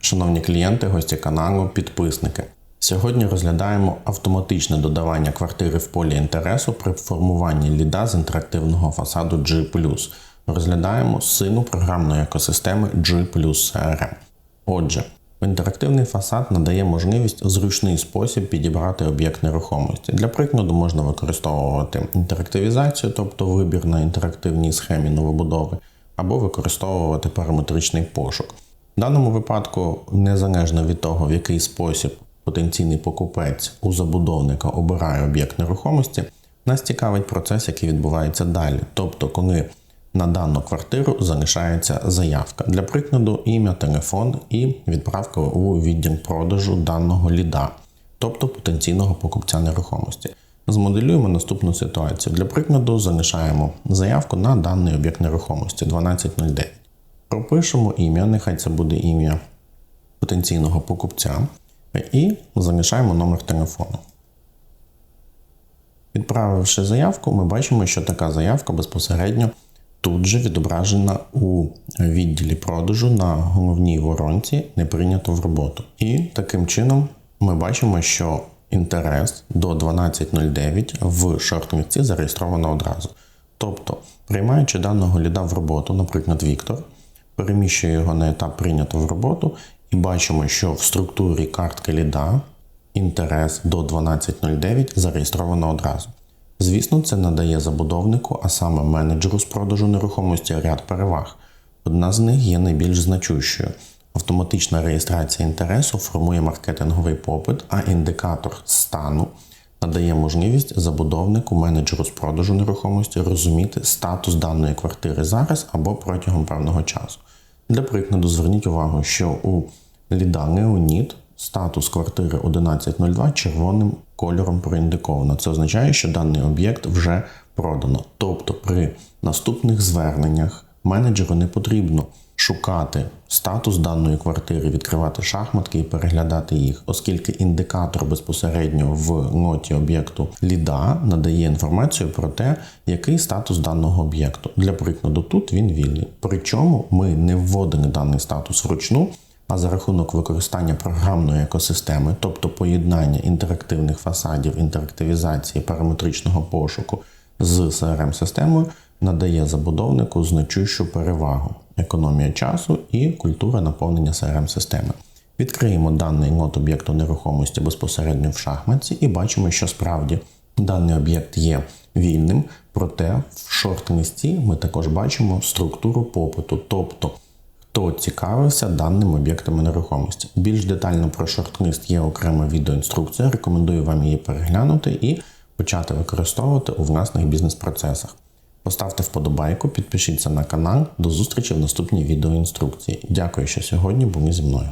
Шановні клієнти, гості каналу, підписники. Сьогодні розглядаємо автоматичне додавання квартири в полі інтересу при формуванні ліда з інтерактивного фасаду G+. Розглядаємо сину програмної екосистеми G CRM. Отже, інтерактивний фасад надає можливість в зручний спосіб підібрати об'єкт нерухомості. Для прикладу можна використовувати інтерактивізацію, тобто вибір на інтерактивній схемі новобудови, або використовувати параметричний пошук. В даному випадку, незалежно від того, в який спосіб потенційний покупець у забудовника обирає об'єкт нерухомості, нас цікавить процес, який відбувається далі. Тобто, коли на дану квартиру залишається заявка. Для прикладу, ім'я, телефон і відправка у відділ продажу даного ліда, тобто потенційного покупця нерухомості. Змоделюємо наступну ситуацію. Для прикладу, залишаємо заявку на даний об'єкт нерухомості 1209. Пропишемо ім'я, нехай це буде ім'я потенційного покупця, і залишаємо номер телефону. Відправивши заявку, ми бачимо, що така заявка безпосередньо тут же відображена у відділі продажу на головній воронці не прийнято в роботу. І таким чином ми бачимо, що інтерес до 12.09 в шорт-листі зареєстровано одразу. Тобто, приймаючи даного ліда в роботу, наприклад, Віктор, переміщує його на етап прийнято в роботу, і бачимо, що в структурі картки ліда інтерес до 12.09 зареєстровано одразу. Звісно, це надає забудовнику, а саме менеджеру з продажу нерухомості ряд переваг. Одна з них є найбільш значущою. Автоматична реєстрація інтересу формує маркетинговий попит, а індикатор стану надає можливість забудовнику, менеджеру з продажу нерухомості розуміти статус даної квартири зараз або протягом певного часу. Для прикладу, зверніть увагу, що у ліда Неоніт статус квартири 1102 червоним кольором проіндиковано. Це означає, що даний об'єкт вже продано. Тобто при наступних зверненнях менеджеру не потрібно шукати статус даної квартири, відкривати шахматки і переглядати їх, оскільки індикатор безпосередньо в ноті об'єкту ліда надає інформацію про те, який статус даного об'єкту. Для прикладу, тут він вільний. Причому ми не вводили даний статус вручну. А за рахунок використання програмної екосистеми, тобто поєднання інтерактивних фасадів, інтерактивізації, параметричного пошуку з CRM-системою, надає забудовнику значущу перевагу, економія часу і культура наповнення CRM-системи. Відкриємо даний лот об'єкту нерухомості безпосередньо в шахматці і бачимо, що справді даний об'єкт є вільним, проте в шорт-листі ми також бачимо структуру попиту, тобто хто цікавився даним об'єктами нерухомості. Більш детально про шорт-лист є окрема відеоінструкція. Рекомендую вам її переглянути і почати використовувати у власних бізнес-процесах. Поставте вподобайку, підпишіться на канал. До зустрічі в наступній відеоінструкції. Дякую, що сьогодні були зі мною.